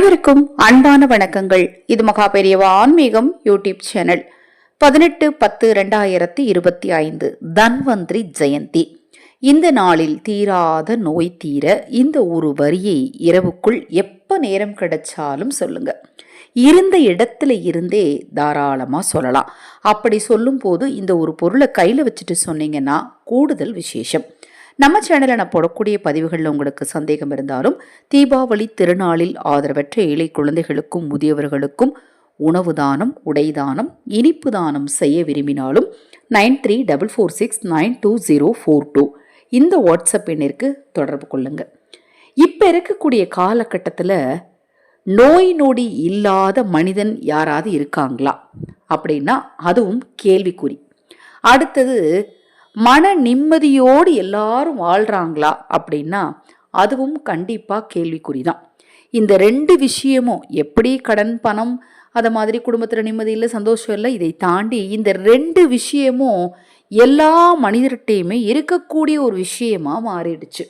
அனைவருக்கும் அன்பான வணக்கங்கள். இது மகா பெரியவா ஆன்மீகம் யூடியூப் சேனல். பதினெட்டு பத்து ரெண்டாயிரத்தி இருபத்தி ஐந்து தன்வந்திரி ஜெயந்தி. இந்த நாளில் தீராத நோய் தீர இந்த ஒரு வரியை இரவுக்குள் எப்ப நேரம் கிடைச்சாலும் சொல்லுங்க. இருந்த இடத்துல இருந்தே தாராளமாக சொல்லலாம். அப்படி சொல்லும்போது இந்த ஒரு பொருளை கையில் வச்சுட்டு சொன்னீங்கன்னா கூடுதல் விசேஷம். நம்ம சேனலில் நான் போடக்கூடிய பதிவுகளில் உங்களுக்கு சந்தேகம் இருந்தாலும் தீபாவளி திருநாளில் ஆதரவற்ற ஏழை குழந்தைகளுக்கும் முதியவர்களுக்கும் உணவு தானம் உடை தானம் இனிப்பு தானம் செய்ய விரும்பினாலும் nine three double four six nine two zero four two இந்த வாட்ஸ்அப் எண்ணிற்கு தொடர்பு கொள்ளுங்கள் இப்போ இருக்கக்கூடிய காலகட்டத்தில் நோய் நொடி இல்லாத மனிதன் யாராவது இருக்காங்களா? அப்படின்னா அதுவும் கேள்விக்குறி. அடுத்தது மன நிம்மதியோடு எல்லாரும் வாழ்கிறாங்களா அப்படின்னா அதுவும் கண்டிப்பாக கேள்விக்குறி தான் இந்த ரெண்டு விஷயமும் எப்படி கடன் பணம் அதை மாதிரி குடும்பத்தில் நிம்மதி இல்லை சந்தோஷம் இல்லை இதை தாண்டி இந்த ரெண்டு விஷயமும் எல்லா மனிதர்கிட்டையுமே இருக்கக்கூடிய ஒரு விஷயமாக மாறிடுச்சு.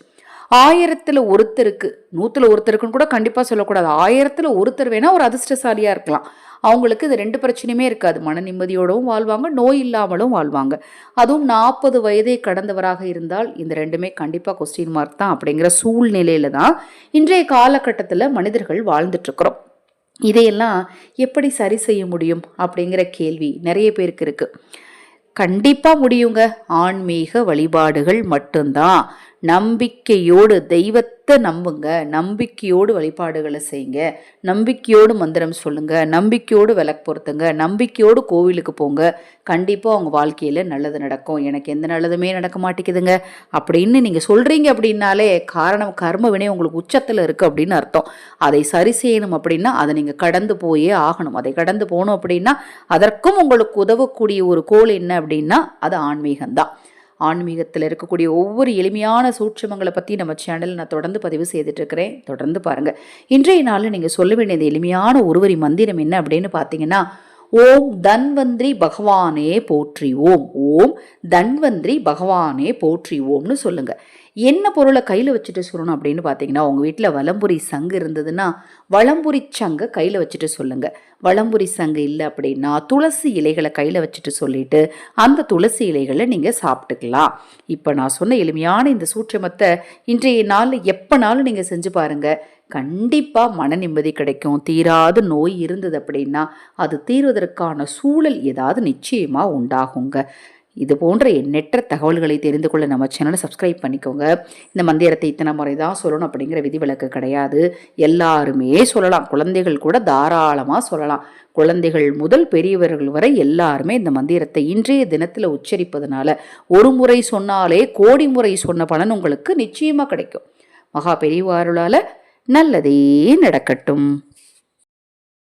ஆயிரத்தில் ஒருத்தருக்கு நூற்றில் ஒருத்தருக்குன்னு கூட கண்டிப்பாக சொல்லக்கூடாது. ஆயிரத்தில் ஒருத்தர் வேணால் ஒரு அதிர்ஷ்டசாலியாக இருக்கலாம். அவங்களுக்கு இது ரெண்டு பிரச்சனையுமே இருக்காது. மன நிம்மதியோடவும் வாழ்வாங்க நோய் இல்லாமலும் வாழ்வாங்க. அதுவும் நாற்பது வயதை கடந்தவராக இருந்தால் இந்த ரெண்டுமே கண்டிப்பாக கொஸ்டின் மார்க் தான் அப்படிங்கிற சூழ்நிலையில தான் இன்றைய காலகட்டத்தில் மனிதர்கள் வாழ்ந்துட்டுருக்குறோம். இதையெல்லாம் எப்படி சரி செய்ய முடியும் அப்படிங்கிற கேள்வி நிறைய பேருக்கு இருக்குது கண்டிப்பாக முடியுங்க. ஆன்மீக வழிபாடுகள் மட்டும்தான். நம்பிக்கையோடு தெய்வத்தை நம்புங்க. நம்பிக்கையோடு வழிபாடுகளை செய்யுங்க. நம்பிக்கையோடு மந்திரம் சொல்லுங்க. நம்பிக்கையோடு விளக்கு பொருத்துங்க. நம்பிக்கையோடு கோவிலுக்கு போங்க. கண்டிப்பாக அவங்க வாழ்க்கையில் நல்லது நடக்கும். எனக்கு எந்த நல்லதுமே நடக்க மாட்டேங்குதுங்க. அப்படின்னு நீங்கள் சொல்கிறீங்க அப்படின்னாலே காரணம் கர்ம வினை உங்களுக்கு உச்சத்தில் இருக்குது அப்படின்னு அர்த்தம். அதை சரி செய்யணும் அப்படின்னா அதை நீங்கள் கடந்து போயே ஆகணும். அதை கடந்து போகணும் அப்படின்னா அதற்கும் உங்களுக்கு உதவக்கூடிய ஒரு கோல் என்ன அப்படின்னா அது ஆன்மீகம்தான். ஆன்மீகத்தில் இருக்கக்கூடிய ஒவ்வொரு எளிமையான சூட்சமங்களை பற்றி நம்ம சேனலில் நான் தொடர்ந்து பதிவு செய்துட்ருக்கிறேன் தொடர்ந்து பாருங்கள் இன்றைய நாளில் நீங்கள் சொல்ல வேண்டியது எளிமையான ஒருவரி மந்திரம் என்ன அப்படின்னு பார்த்தீங்கன்னா ஓம் தன்வந்திரி பகவானே போற்றி ஓம் ஓம் தன்வந்திரி பகவானே போற்றி ஓம்னு சொல்லுங்க. என்ன பொருளை கையில் வச்சுட்டு சொல்லணும் அப்படின்னு பார்த்தீங்கன்னா உங்கள் வீட்டில் வலம்புரி சங்கு இருந்ததுன்னா வளம்புரி சங்கை கையில் வச்சுட்டு சொல்லுங்கள் வளம்புரி சங்கு இல்லை அப்படின்னா துளசி இலைகளை கையில் வச்சுட்டு சொல்லிட்டு அந்த துளசி இலைகளை நீங்கள் சாப்பிட்டுக்கலாம். இப்போ நான் சொன்ன எளிமையான இந்த சூற்றமத்தை இன்றைய நாளில் எப்போனாலும் நீங்கள் செஞ்சு பாருங்கள் கண்டிப்பாக மன நிம்மதி கிடைக்கும். தீராத நோய் இருந்தது அப்படின்னா அது தீர்வதற்கான சூழல் ஏதாவது நிச்சயமாக உண்டாகுங்க. இது போன்ற எண்ணற்ற தகவல்களை தெரிந்து கொள்ள நம்ம சேனலை சப்ஸ்கிரைப் பண்ணிக்கோங்க. இந்த மந்திரத்தை இத்தனை முறை தான் சொல்லணும் அப்படிங்கிற விதிவிலக்கு கிடையாது. எல்லாருமே சொல்லலாம். குழந்தைகள் கூட தாராளமாக சொல்லலாம். குழந்தைகள் முதல் பெரியவர்கள் வரை எல்லாருமே இந்த மந்திரத்தை இன்றைய தினத்தில் உச்சரிப்பதனால ஒரு முறை சொன்னாலே கோடி முறை சொன்ன பலன் உங்களுக்கு நிச்சயமாக கிடைக்கும். மகா பெரியவாருளால் நல்லதே நடக்கட்டும்.